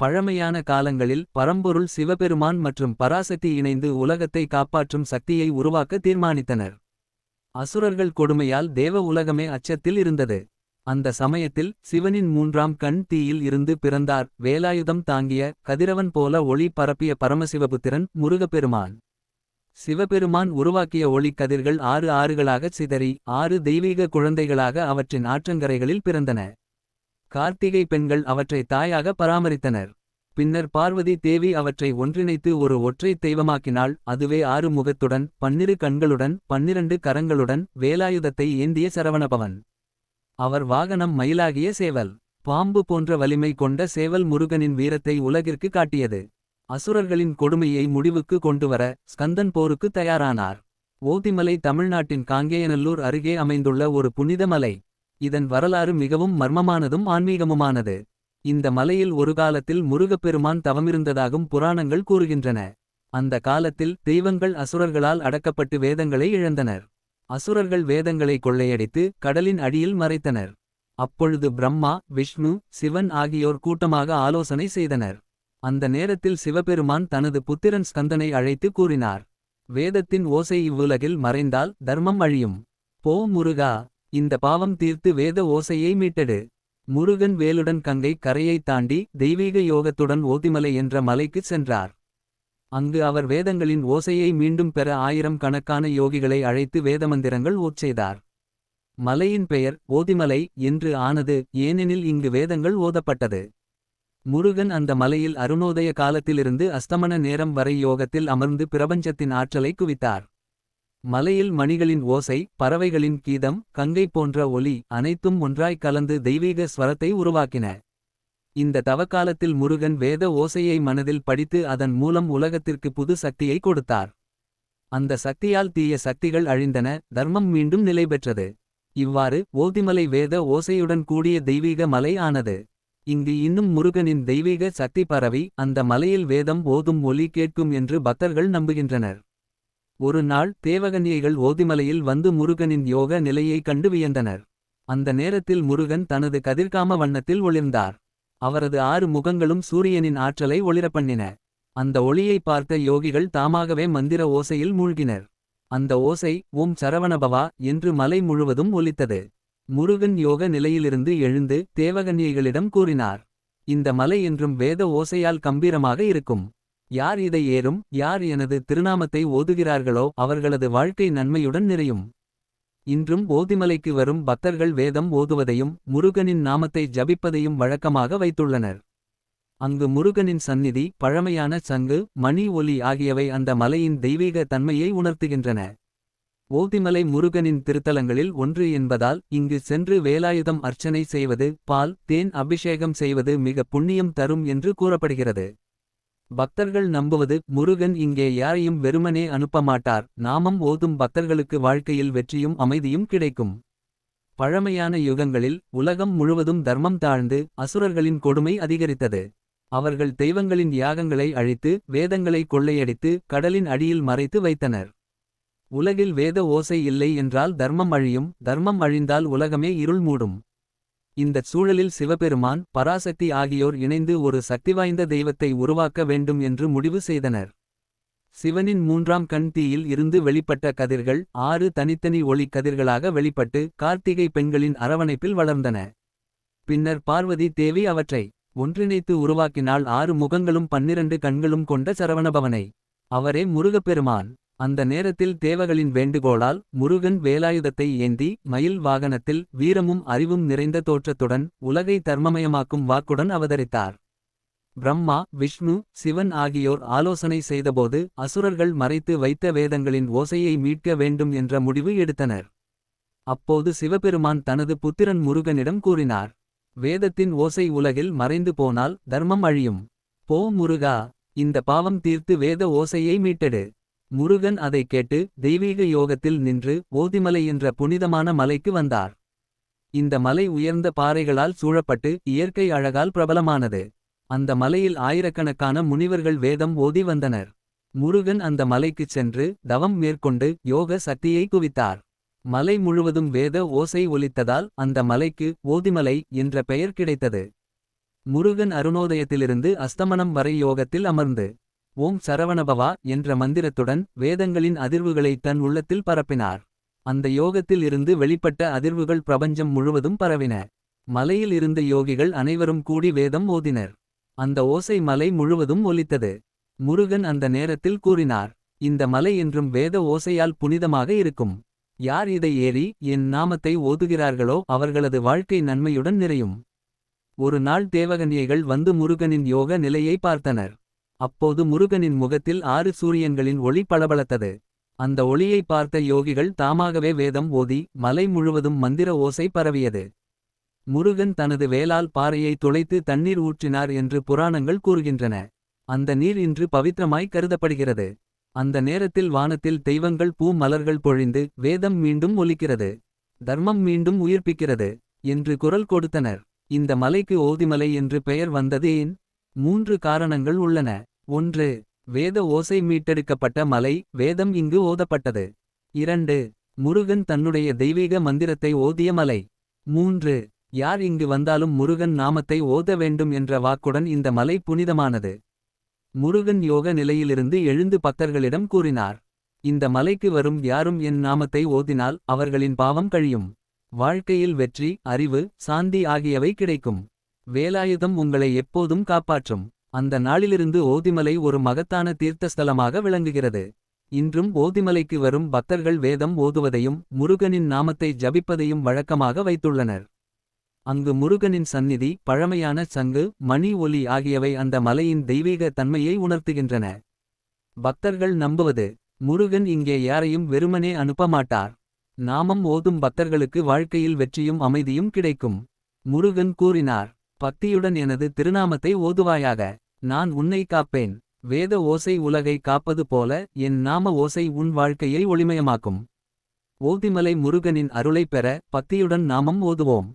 பழமையான காலங்களில் பரம்பொருள் சிவபெருமான் மற்றும் பராசக்தி இணைந்து உலகத்தை காப்பாற்றும் சக்தியை உருவாக்க தீர்மானித்தனர். அசுரர்கள் கொடுமையால் தேவ உலகமே அச்சத்தில் இருந்தது. அந்த சமயத்தில் சிவனின் மூன்றாம் கண் தீயில் இருந்து பிறந்தார். வேலாயுதம் தாங்கிய கதிரவன் போல ஒளி பரப்பிய பரமசிவபுத்திரன் முருகப்பெருமான். சிவபெருமான் உருவாக்கிய ஒளி கதிர்கள் ஆறு ஆறுகளாகச் சிதறி ஆறு தெய்வீக குழந்தைகளாக அவற்றின் ஆற்றங்கரைகளில் பிறந்தன. கார்த்திகை பெண்கள் அவற்றை தாயாக பராமரித்தனர். பின்னர் பார்வதி தேவி அவற்றை ஒன்றிணைத்து ஒரு ஒற்றை தெய்வமாக்கினாள். அதுவே ஆறு முகத்துடன் பன்னிரு கண்களுடன் பன்னிரண்டு கரங்களுடன் வேலாயுதத்தை ஏந்திய சரவணபவன். அவர் வாகனம் மயிலாகிய சேவல். பாம்பு போன்ற வலிமை கொண்ட சேவல் முருகனின் வீரத்தை உலகிற்கு காட்டியது. அசுரர்களின் கொடுமையை முடிவுக்கு கொண்டுவர ஸ்கந்தன் போருக்கு தயாரானார். ஓதிமலை தமிழ்நாட்டின் காங்கேயநல்லூர் அருகே அமைந்துள்ள ஒரு புனித மலை. இதன் வரலாறு மிகவும் மர்மமானதும் ஆன்மீகமுமானது. இந்த மலையில் ஒரு காலத்தில் முருகப்பெருமான் தவமிருந்ததாகும் புராணங்கள் கூறுகின்றன. அந்த காலத்தில் தெய்வங்கள் அசுரர்களால் அடக்கப்பட்டு வேதங்களை இழந்தனர். அசுரர்கள் வேதங்களை கொள்ளையடித்து கடலின் அடியில் மறைத்தனர். அப்பொழுது பிரம்மா விஷ்ணு சிவன் ஆகியோர் கூட்டமாக ஆலோசனை செய்தனர். அந்த நேரத்தில் சிவபெருமான் தனது புத்திரன் ஸ்கந்தனை அழைத்து கூறினார். வேதத்தின் ஓசை இவ்வுலகில் மறைந்தால் தர்மம் அழியும். போ முருகா இந்த பாவம் தீர்த்து வேத ஓசையை மீட்டெடு. முருகன் வேலுடன் கங்கை கரையைத் தாண்டி தெய்வீக யோகத்துடன் ஓதிமலை என்ற மலைக்குச் சென்றார். அங்கு அவர் வேதங்களின் ஓசையை மீண்டும் பெற ஆயிரம் கணக்கான யோகிகளை அழைத்து வேதமந்திரங்கள் ஓச்செய்தார் மலையின் பெயர் ஓதிமலை என்று ஆனது ஏனெனில் இங்கு வேதங்கள் ஓதப்பட்டது. முருகன் அந்த மலையில் அருணோதய காலத்திலிருந்து அஸ்தமன நேரம் வரை யோகத்தில் அமர்ந்து பிரபஞ்சத்தின் ஆற்றலை குவித்தார். மலையில் மணிகளின் ஓசை பறவைகளின் கீதம் கங்கை போன்ற ஒலி அனைத்தும் ஒன்றாய் கலந்து தெய்வீக ஸ்வரத்தை உருவாக்கின. இந்த தவக்காலத்தில் முருகன் வேத ஓசையை மனதில் படித்து அதன் மூலம் உலகத்திற்கு புது சக்தியை கொடுத்தார். அந்த சக்தியால் தீய சக்திகள் அழிந்தன தர்மம் மீண்டும் நிலை பெற்றது. இவ்வாறு ஓதிமலை வேத ஓசையுடன் கூடிய தெய்வீக மலை ஆனது. இங்கு இன்னும் முருகனின் தெய்வீக சக்தி பரவி அந்த மலையில் வேதம் ஓதும் ஒலி கேட்கும் என்று பக்தர்கள் நம்புகின்றனர். ஒரு நாள் தேவகன்யைகள் ஓதிமலையில் வந்து முருகனின் யோக நிலையை கண்டு வியந்தனர். அந்த நேரத்தில் முருகன் தனது கதிர்காம வண்ணத்தில் ஒளிர்ந்தார். அவரது ஆறு முகங்களும் சூரியனின் ஆற்றலை ஒளிரப்பண்ணின. அந்த ஒளியை பார்த்த யோகிகள் தாமாகவே மந்திர ஓசையில் மூழ்கினர். அந்த ஓசை ஓம் சரவணபவா என்று மலை முழுவதும் ஒலித்தது. முருகன் யோக நிலையிலிருந்து எழுந்து தேவகன்யைகளிடம் கூறினார். இந்த மலை என்றும் வேத ஓசையால் கம்பீரமாக இருக்கும். யார் இதை ஏறும்? யார் எனது திருநாமத்தை ஓதுகிறார்களோ அவர்களது வாழ்க்கை நன்மையுடன் நிறையும். இன்றும் ஓதிமலைக்கு வரும் பக்தர்கள் வேதம் ஓதுவதையும் முருகனின் நாமத்தை ஜபிப்பதையும் வழக்கமாக வைத்துள்ளனர். அங்கு முருகனின் சந்நிதி பழமையான சங்கு மணி ஒலி ஆகியவை அந்த மலையின் தெய்வீக தன்மையை உணர்த்துகின்றன. ஓதிமலை முருகனின் திருத்தலங்களில் ஒன்று என்பதால் இங்கு சென்று வேலாயுதம் அர்ச்சனை செய்வது பால் தேன் அபிஷேகம் செய்வது மிக புண்ணியம் தரும் என்று கூறப்படுகிறது. பக்தர்கள் நம்புவது முருகன் இங்கே யாரையும் வெறுமனே அனுப்பமாட்டார். நாமம் ஓதும் பக்தர்களுக்கு வாழ்க்கையில் வெற்றியும் அமைதியும் கிடைக்கும். பழமையான யுகங்களில் உலகம் முழுவதும் தர்மம் தாழ்ந்து அசுரர்களின் கொடுமை அதிகரித்தது. அவர்கள் தெய்வங்களின் யாகங்களை அழித்து வேதங்களை கொள்ளையடித்து கடலின் அடியில் மறைத்து வைத்தனர். உலகில் வேத ஓசை இல்லை என்றால் தர்மம் அழியும். தர்மம் அழிந்தால் உலகமே இருள் மூடும். இந்தச் சூழலில் சிவபெருமான் பராசக்தி ஆகியோர் இணைந்து ஒரு சக்திவாய்ந்த தெய்வத்தை உருவாக்க வேண்டும் என்று முடிவு செய்தனர். சிவனின் மூன்றாம் கண் தீயில் இருந்து வெளிப்பட்ட கதிர்கள் ஆறு தனித்தனி ஒளி கதிர்களாக வெளிப்பட்டு கார்த்திகை பெண்களின் அரவணைப்பில் வளர்ந்தன. பின்னர் பார்வதி தேவி அவற்றை ஒன்றிணைத்து உருவாக்கினால் ஆறு முகங்களும் பன்னிரண்டு கண்களும் கொண்ட சரவணபவனை. அவரே முருகப்பெருமான். அந்த நேரத்தில் தேவகளின் வேண்டுகோளால் முருகன் வேலாயுதத்தை ஏந்தி மயில் வாகனத்தில் வீரமும் அறிவும் நிறைந்த தோற்றத்துடன் உலகை தர்மமயமாக்கும் வாக்குடன் அவதரித்தார். பிரம்மா விஷ்ணு சிவன் ஆகியோர் ஆலோசனை செய்தபோது அசுரர்கள் மறைத்து வைத்த வேதங்களின் ஓசையை மீட்க வேண்டும் என்ற முடிவு எடுத்தனர். அப்போது சிவபெருமான் தனது புத்திரன் முருகனிடம் கூறினார் வேதத்தின் ஓசை உலகில் மறைந்து போனால் தர்மம் அழியும். போ முருகா இந்த பாவம் தீர்த்து வேத ஓசையை மீட்டெடு. முருகன் அதைக் கேட்டு தெய்வீக யோகத்தில் நின்று ஓதிமலை என்ற புனிதமான மலைக்கு வந்தார். இந்த மலை உயர்ந்த பாறைகளால் சூழப்பட்டு இயற்கை அழகால் பிரபலமானது. அந்த மலையில் ஆயிரக்கணக்கான முனிவர்கள் வேதம் ஓதி வந்தனர். முருகன் அந்த மலைக்குச் சென்று தவம் மேற்கொண்டு யோக சக்தியை குவித்தார். மலை முழுவதும் வேத ஓசை ஒலித்ததால் அந்த மலைக்கு ஓதிமலை என்ற பெயர் கிடைத்தது. முருகன் அருணோதயத்திலிருந்து அஸ்தமனம் வரை யோகத்தில் அமர்ந்து ஓம் சரவணபவா என்ற மந்திரத்துடன் வேதங்களின் அதிர்வுகளை தன் உள்ளத்தில் பரப்பினார். அந்த யோகத்தில் இருந்து வெளிப்பட்ட அதிர்வுகள் பிரபஞ்சம் முழுவதும் பரவின. மலையில் இருந்த யோகிகள் அனைவரும் கூடி வேதம் ஓதினர். அந்த ஓசை மலை முழுவதும் ஒலித்தது. முருகன் அந்த நேரத்தில் கூறினார் இந்த மலை என்றும் வேத ஓசையால் புனிதமாக இருக்கும். யார் இதை ஏறி என் நாமத்தை ஓதுகிறார்களோ அவர்களது வாழ்க்கை நன்மையுடன் நிறையும். ஒரு நாள் தேவகன்யைகள் வந்து முருகனின் யோக நிலையை பார்த்தனர். அப்போது முருகனின் முகத்தில் ஆறு சூரியன்களின் ஒளி பளபளத்தது. அந்த ஒளியை பார்த்த யோகிகள் தாமாகவே வேதம் ஓதி மலை முழுவதும் மந்திர ஓசை பரவியது. முருகன் தனது வேலால் பாறையை துளைத்து தண்ணீர் ஊற்றினார் என்று புராணங்கள் கூறுகின்றன. அந்த நீர் இன்று பவித்திரமாய் கருதப்படுகிறது. அந்த நேரத்தில் வானத்தில் தெய்வங்கள் பூ மலர்கள் பொழிந்து வேதம் மீண்டும் ஒலிக்கிறது. தர்மம் மீண்டும் உயிர்ப்பிக்கிறது என்று குரல் கொடுத்தனர். இந்த மலைக்கு ஓதிமலை என்று பெயர் வந்தது ஏன் மூன்று காரணங்கள் உள்ளன. ஒன்று வேத ஓசை மீட்டெடுக்கப்பட்ட மலை வேதம் இங்கு ஓதப்பட்டது. இரண்டு முருகன் தன்னுடைய தெய்வீக மந்திரத்தை ஓதிய மலை. மூன்று யார் இங்கு வந்தாலும் முருகன் நாமத்தை ஓத வேண்டும் என்ற வாக்குடன் இந்த மலை புனிதமானது. முருகன் யோக நிலையிலிருந்து எழுந்து பக்தர்களிடம் கூறினார் இந்த மலைக்கு வரும் யாரும் என் நாமத்தை ஓதினால் அவர்களின் பாவம் கழியும். வாழ்க்கையில் வெற்றி அறிவு சாந்தி ஆகியவை கிடைக்கும். வேலாயுதம் உங்களை எப்போதும் காப்பாற்றும். அந்த நாளிலிருந்து ஓதிமலை ஒரு மகத்தான தீர்த்தஸ்தலமாக விளங்குகிறது. இன்றும் ஓதிமலைக்கு வரும் பக்தர்கள் வேதம் ஓதுவதையும் முருகனின் நாமத்தை ஜபிப்பதையும் வழக்கமாக வைத்துள்ளனர். அங்கு முருகனின் சந்நிதி பழமையான சங்கு மணி ஒலி ஆகியவை அந்த மலையின் தெய்வீக தன்மையை உணர்த்துகின்றன. பக்தர்கள் நம்புவது முருகன் இங்கே யாரையும் வெறுமனே அனுப்ப மாட்டார். நாமம் ஓதும் பக்தர்களுக்கு வாழ்க்கையில் வெற்றியும் அமைதியும் கிடைக்கும். முருகன் கூறினார் பக்தியுடன் எனது திருநாமத்தை ஓதுவாயாக. நான் உன்னை காப்பேன். வேத ஓசை உலகை காப்பது போல என் நாம ஓசை உன் வாழ்க்கையை ஒளிமயமாக்கும். ஓதிமலை முருகனின் அருளைப் பெற பக்தியுடன் நாமம் ஓதுவோம்.